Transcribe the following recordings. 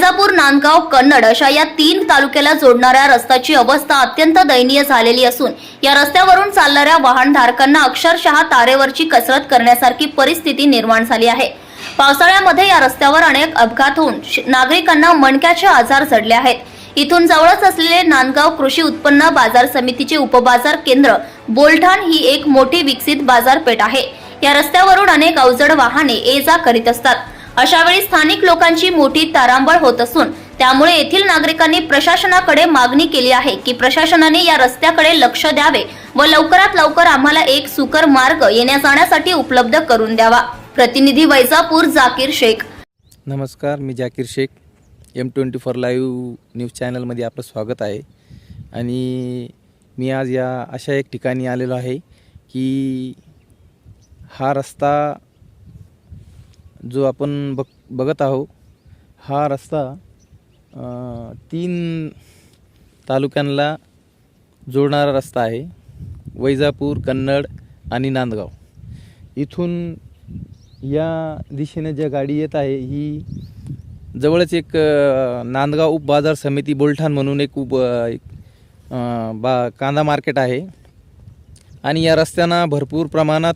नांदगाव कन्नड अशा या तीन तालुक्याला जोडणाऱ्या रस्त्याची अवस्था अत्यंत दयनीय झालेली असून या रस्त्यावरून चालणाऱ्या वाहनधारकांना अक्षरशः तारेवरची कसरत करण्यासारखी परिस्थिती निर्माण झाली आहे. पावसाळ्यामध्ये या रस्त्यावर अनेक अपघात होऊन श- नागरिकांना मणक्याचे आजार जडले आहेत. इथून जवळच असलेले नांदगाव कृषी उत्पन्न बाजार समितीचे उपबाजार केंद्र बोलठाण ही एक मोठी विकसित बाजारपेठ आहे. या रस्त्यावरून अनेक अवजड वाहने ये जा करीत असतात. अशावेळी स्थानिक लोकांची मोठी तारांबळ होत असून त्यामुळे येथील नागरिकांनी प्रशासनाकडे मागणी केली आहे की प्रशासनाने या रस्त्याकडे लक्ष द्यावे व लवकरात लवकर आम्हाला एक सुकर मार्ग येण्या जाण्यासाठी उपलब्ध करून द्यावा. प्रतिनिधी वैजापूर जाकीर शेख. नमस्कार मी Zakir Shaikh. M twenty four live news चॅनलमध्ये आपलं स्वागत आहे. आणि मी आज या अशा एक ठिकाणी आलेलो आहे की हा रस्ता जो आपण बघ बघत आहो हा रस्ता तीन तालुक्यांना जोडणारा रस्ता आहे. वैजापूर कन्नड आणि नांदगाव. इथून या दिशेने ज्या गाडी येत आहे ही जवळच एक नांदगाव उप बाजार समिती बोलठाण म्हणून एक उप एक, बा कांदा मार्केट आहे. आणि या रस्त्यांना भरपूर प्रमाणात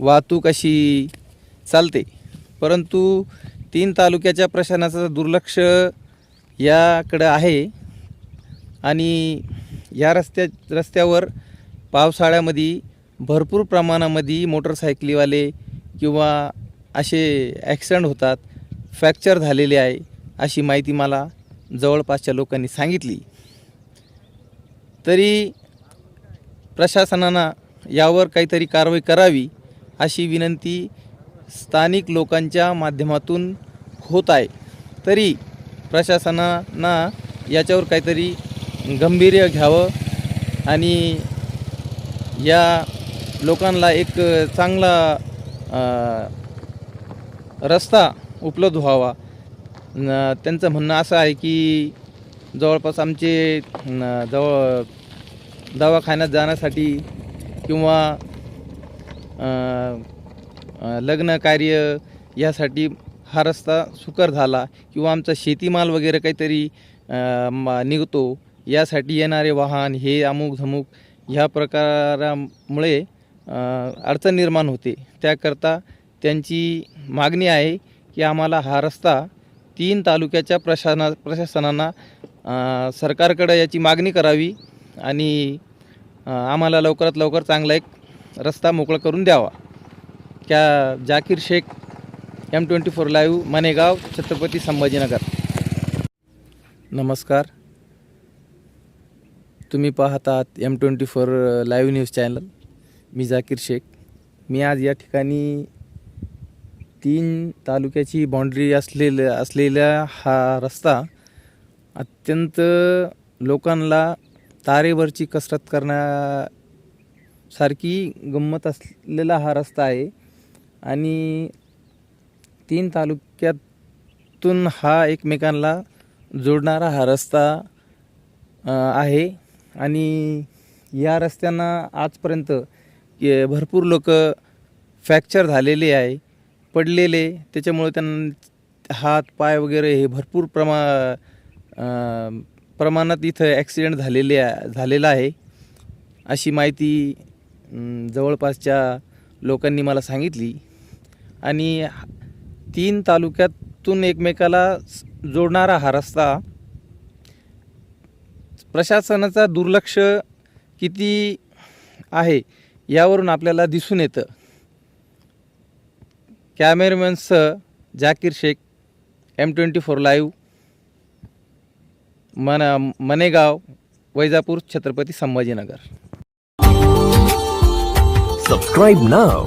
वाहतूक अशी चालते. परंतु तीन तालुक्याच्या प्रशासनाचं दुर्लक्ष याकडं आहे. आणि या रस्त्या रस्त्यावर पावसाळ्यामध्ये भरपूर प्रमाणामध्ये मोटरसायकलीवाले किंवा असे ॲक्सिडेंट होतात फ्रॅक्चर झालेले आहे अशी माहिती मला जवळपासच्या लोकांनी सांगितली. तरी प्रशासनानं यावर काहीतरी कारवाई करावी अशी विनंती स्थानिक लोकांच्या माध्यमातून होत आहे. तरी प्रशासनाना याच्यावर काहीतरी गंभीर्य घ्यावं आणि या लोकांना एक चांगला रस्ता उपलब्ध व्हावा. त्यांचं म्हणणं असं आहे की जवळपास आमचे जवळ दवाखान्यात जाण्यासाठी किंवा लग्न कार्य यासाठी हा रस्ता सुकर झाला किंवा आमचा शेतीमाल वगैरे काहीतरी निघतो यासाठी येणारे वाहन हे अमुक धमुक ह्या प्रकारामुळे अडचण निर्माण होते. त्याकरता त्यांची मागणी आहे की आम्हाला हा रस्ता तीन तालुक्याच्या प्रशासना प्रशासनांना सरकारकडं याची मागणी करावी आणि आम्हाला लवकरात लवकर चांगला एक रस्ता मोकळा करून द्यावा. क्या Zakir Shaikh M twenty four live Manegaon Chhatrapati Sambhajinagar. नमस्कार। तुम्ही पाहतात M twenty four live news channel मी जाकीर शेख। मी आज या ठिकाणी तीन तालुक्याची बाँड्री असलेल्या असलेला हा रस्ता अत्यंत लोकांना तारेवरची कसरत करण्यासारखी गंमत असलेला हा रस्ता आहे. आणि तीन तालुक्यातून हा एकमेकांना जोडणारा हा रस्ता आहे. आणि या रस्त्यांना आजपर्यंत भरपूर लोक फ्रॅक्चर झालेले आहे पडलेले. त्याच्यामुळे त्यांना हात पाय वगैरे हे भरपूर प्रमा प्रमाणात इथं ॲक्सिडेंट झालेले झालेला आहे. अशी माहिती जवळपासच्या लोकांनी मला सांगितली. आणि तीन तालुक्यातून एकमेकाला जोडणारा हा रस्ता प्रशासनाचा दुर्लक्ष किती आहे यावरून आपल्याला दिसून येतं. कॅमेरामॅनसह Zakir Shaikh M twenty four live मन Manegaon Vaijapur Chhatrapati Sambhajinagar. Subscribe now